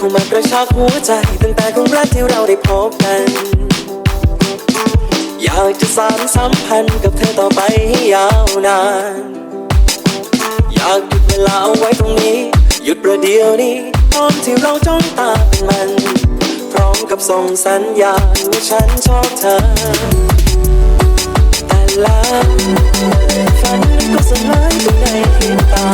กระชากหัวใจ ตั้งแต่ครั้งแรกที่เราได้พบกัน อยากจะสานสัมพันธ์กับเธอต่อไปให้ยาวนาน อยากหยุดเวลาเอาไว้ตรงนี้ หยุดประเดี๋ยวนี้ตอนที่เราจ้องตาเป็นมัน พร้อมกับส่งสัญญาณว่าฉันชอบเธอ แต่ล้วฝันก็สลายไปในตา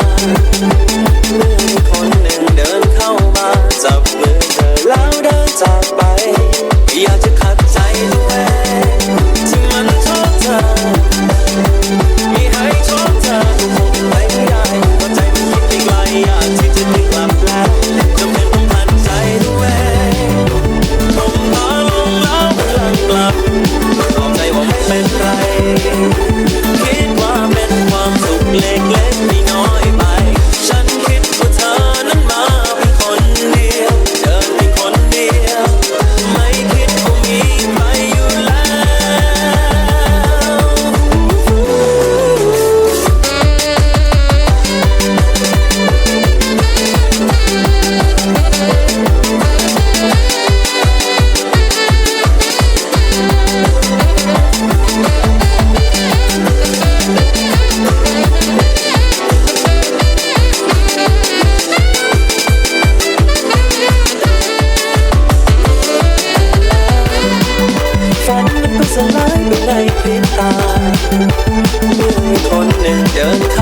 สลายไปในพริบตาเมื่อคนหนึ่งเดิน